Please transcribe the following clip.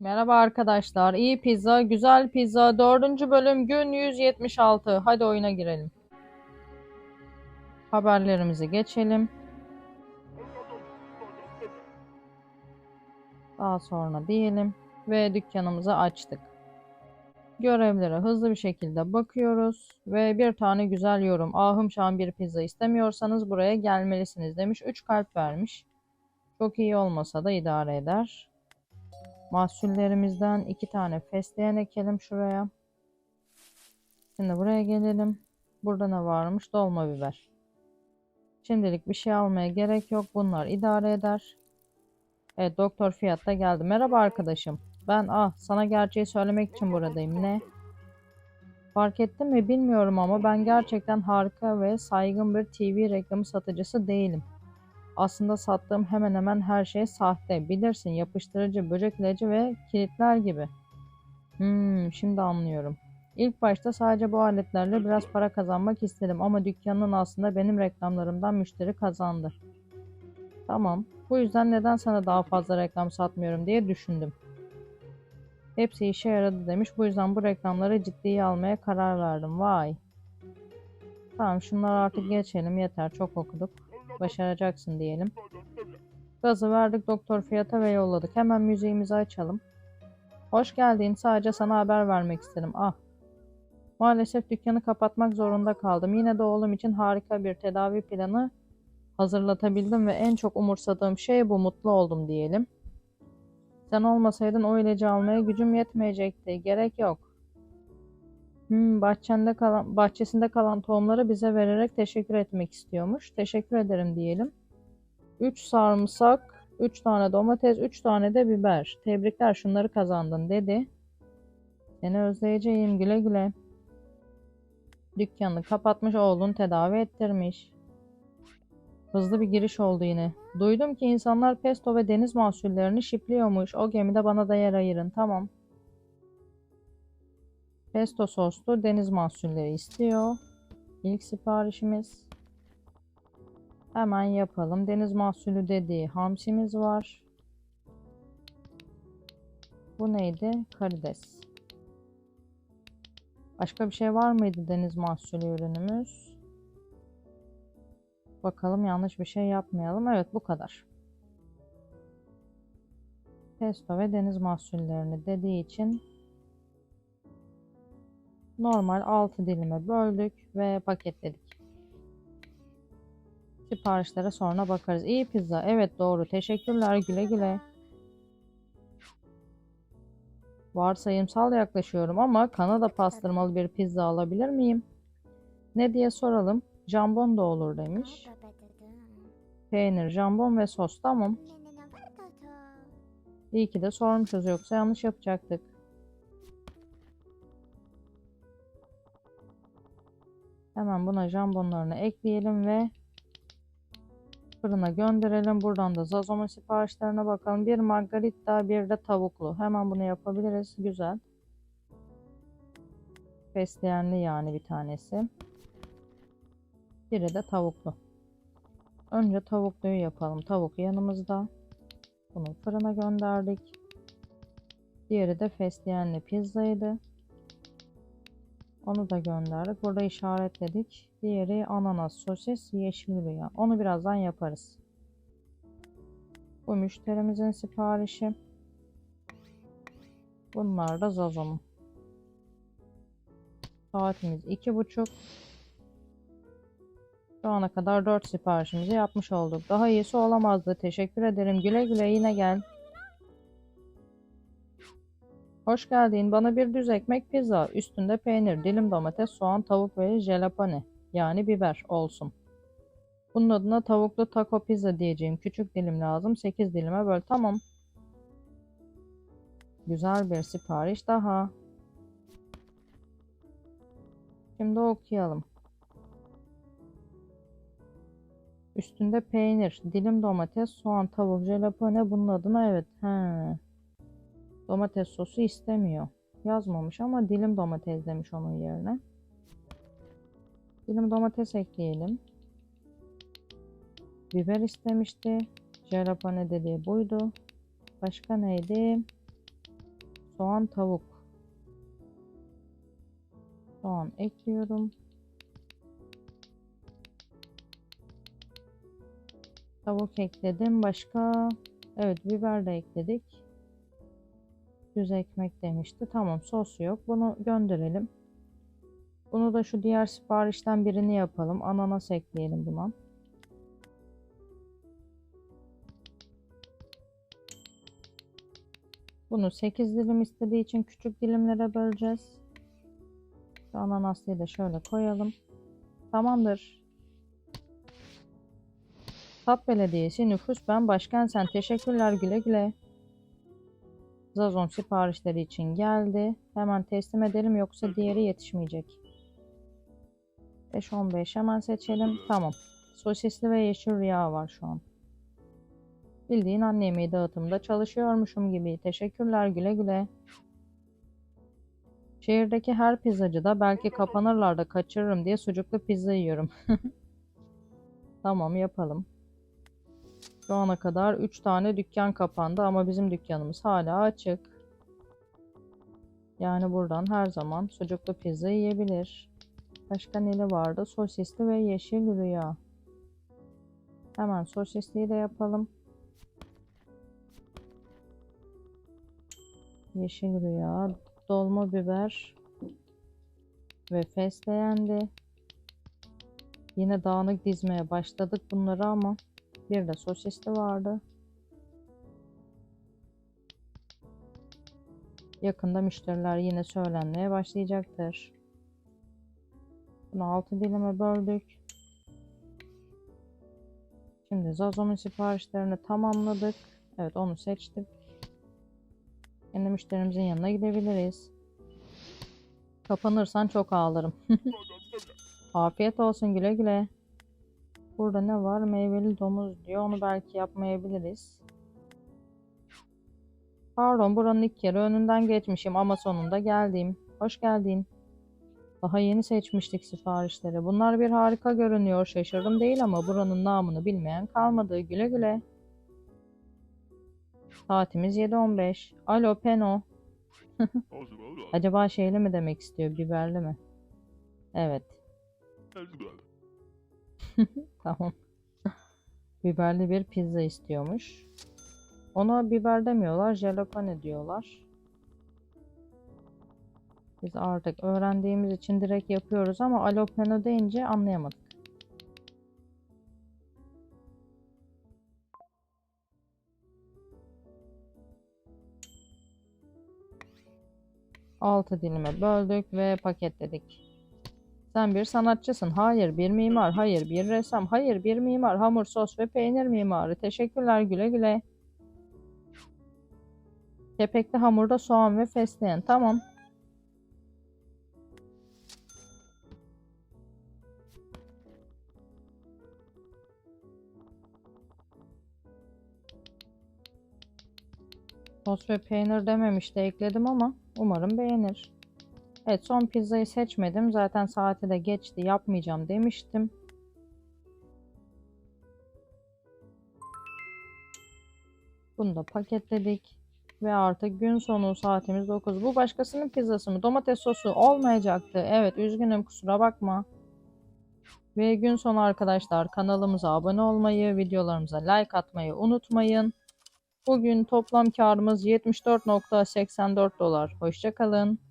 Merhaba arkadaşlar. İyi pizza, güzel pizza. Dördüncü bölüm gün 176. Hadi oyuna girelim. Haberlerimizi geçelim. Daha sonra diyelim. Ve dükkanımızı açtık. Görevlere hızlı bir şekilde bakıyoruz. Ve bir tane güzel yorum. Ahım şan bir pizza istemiyorsanız buraya gelmelisiniz demiş. 3 kalp vermiş. Çok iyi olmasa da idare eder. Mahsullerimizden iki tane fesleğen ekelim şuraya. Şimdi buraya gelelim. Burada ne varmış? Dolma biber. Şimdilik bir şey almaya gerek yok. Bunlar idare eder. Evet doktor Fiyat da geldi. Merhaba arkadaşım. Ben ah sana gerçeği söylemek için buradayım. Ne? Fark ettin mi bilmiyorum ama ben gerçekten harika ve saygın bir TV reklamı satıcısı değilim. Aslında sattığım hemen hemen her şey sahte. Bilirsin yapıştırıcı, böcek ilacı ve kilitler gibi. Hmm, şimdi anlıyorum. İlk başta sadece bu aletlerle biraz para kazanmak istedim ama dükkanın aslında benim reklamlarımdan müşteri kazandı. Tamam, bu yüzden neden sana daha fazla reklam satmıyorum diye düşündüm. Hepsi işe yaradı demiş. Bu yüzden bu reklamları ciddiye almaya karar verdim. Vay. Tamam şunları artık geçelim. Yeter çok okuduk. Başaracaksın diyelim. Gazı verdik doktor fiyata ve yolladık. Hemen müziğimizi açalım. Hoş geldin. Sadece sana haber vermek istedim. Ah. Maalesef dükkanı kapatmak zorunda kaldım. Yine de oğlum için harika bir tedavi planı hazırlatabildim ve en çok umursadığım şey bu. Mutlu oldum diyelim. Sen olmasaydın o ilacı almaya gücüm yetmeyecekti. Gerek yok. Hmm, bahçende kalan, bahçesinde kalan tohumları bize vererek teşekkür etmek istiyormuş. Teşekkür ederim diyelim. 3 sarımsak, 3 tane domates, 3 tane de biber. Tebrikler şunları kazandın dedi. Seni özleyeceğim güle güle. Dükkanını kapatmış oğlun tedavi ettirmiş. Hızlı bir giriş oldu yine. Duydum ki insanlar pesto ve deniz mahsullerini şipliyormuş. O gemide bana da yer ayırın. Tamam. Pesto soslu deniz mahsulleri istiyor. İlk siparişimiz. Hemen yapalım. Deniz mahsulü dediği hamsimiz var. Bu neydi? Karides. Başka bir şey var mıydı deniz mahsulü ürünümüz? Bakalım yanlış bir şey yapmayalım. Evet bu kadar. Pesto ve deniz mahsullerini dediği için normal 6 dilime böldük ve paketledik. Siparişlere sonra bakarız. İyi pizza. Evet doğru. Teşekkürler. Güle güle. Varsayımsal yaklaşıyorum ama Kanada pastırmalı bir pizza alabilir miyim? Ne diye soralım. Jambon da olur demiş. Peynir, jambon ve sos tamam. İyi ki de sormuşuz yoksa yanlış yapacaktık. Hemen buna jambonlarını ekleyelim ve fırına gönderelim. Buradan da Zazom'un siparişlerine bakalım. Bir margarita, bir de tavuklu. Hemen bunu yapabiliriz. Güzel. Fesleğenli yani bir tanesi. Biri de tavuklu. Önce tavukluyu yapalım. Tavuk yanımızda. Bunu fırına gönderdik. Diğeri de fesleğenli pizzaydı. Onu da gönderdik. Burada işaretledik. Diğeri ananas, sosis, yeşil rüya. Onu birazdan yaparız. Bu müşterimizin siparişi. Bunlar da Zazom. Saatimiz iki buçuk. Şu ana kadar 4 siparişimizi yapmış olduk. Daha iyisi olamazdı. Teşekkür ederim. Güle güle yine gel. Hoş geldin. Bana bir düz ekmek pizza. Üstünde peynir, dilim domates, soğan, tavuk ve jalapeno. Yani biber olsun. Bunun adına tavuklu taco pizza diyeceğim. Küçük dilim lazım. 8 dilime böl. Tamam. Güzel bir sipariş daha. Şimdi okuyalım. Üstünde peynir, dilim domates, soğan, tavuk, jalapeno bunun adına evet. He. Domates sosu istemiyor. Yazmamış ama dilim domates demiş onun yerine. Dilim domates ekleyelim. Biber istemişti. Jalapeno dediği buydu. Başka neydi? Soğan tavuk. Soğan ekliyorum. Tavuk ekledim. Başka? Evet biber de ekledik. Düz ekmek demişti. Tamam sos yok. Bunu gönderelim. Bunu da şu diğer siparişten birini yapalım. Ananas ekleyelim buna. Bunu 8 dilim istediği için küçük dilimlere böleceğiz. Şu ananaslıyı da şöyle koyalım. Tamamdır. Tat Belediyesi nüfus ben başkan sen teşekkürler güle güle. Zazon siparişleri için geldi. Hemen teslim edelim yoksa diğeri yetişmeyecek. 5-15 hemen seçelim. Tamam. Sosisli ve yeşil rüya var şu an. Bildiğin anne yemeği dağıtımında çalışıyormuşum gibi. Teşekkürler güle güle. Şehirdeki her pizzacıda belki kapanırlar da kaçırırım diye sucuklu pizza yiyorum. Tamam yapalım. Şu ana kadar 3 tane dükkan kapandı ama bizim dükkanımız hala açık. Yani buradan her zaman sucuklu pizza yiyebilir. Başka neli vardı? Sosisli ve yeşil rüya. Hemen sosisliyi de yapalım. Yeşil rüya, dolma biber ve fesleğendi. Yine dağınık dizmeye başladık bunları ama bir de sosisli vardı. Yakında müşteriler yine söylenmeye başlayacaktır. Bunu 6 dilime böldük. Şimdi Zazom'un siparişlerini tamamladık. Evet onu seçtim. Kendi müşterimizin yanına gidebiliriz. Kapanırsan çok ağlarım. Afiyet olsun güle güle. Burada ne var? Meyveli domuz diyor. Onu belki yapmayabiliriz. Pardon buranın ilk kere önünden geçmişim ama sonunda geldim. Hoş geldin. Daha yeni seçmiştik siparişleri. Bunlar bir harika görünüyor. Şaşırdım değil ama buranın namını bilmeyen kalmadı. Güle güle. Saatimiz 7.15. Alo Peno. Acaba şeyli mi demek istiyor? Biberli mi? Evet. Tamam. Biberli bir pizza istiyormuş. Ona biber demiyorlar, jalapeno diyorlar. Biz artık öğrendiğimiz için direkt yapıyoruz ama alopeno deyince anlayamadık. Altı dilime böldük ve paketledik. Sen bir sanatçısın. Hayır, bir mimar. Hayır, bir ressam. Hayır, bir mimar. Hamur, sos ve peynir mimarı. Teşekkürler, güle güle. Kepekli hamurda soğan ve fesleğen. Tamam. Sos ve peynir dememişti ekledim ama umarım beğenir. Evet son pizzayı seçmedim. Zaten saati de geçti. Yapmayacağım demiştim. Bunu da paketledik. Ve artık gün sonu saatimiz 9. Bu başkasının pizzası mı? Domates sosu olmayacaktı. Evet üzgünüm kusura bakma. Ve gün sonu arkadaşlar kanalımıza abone olmayı, videolarımıza like atmayı unutmayın. Bugün toplam karımız 74.84 dolar. Hoşçakalın.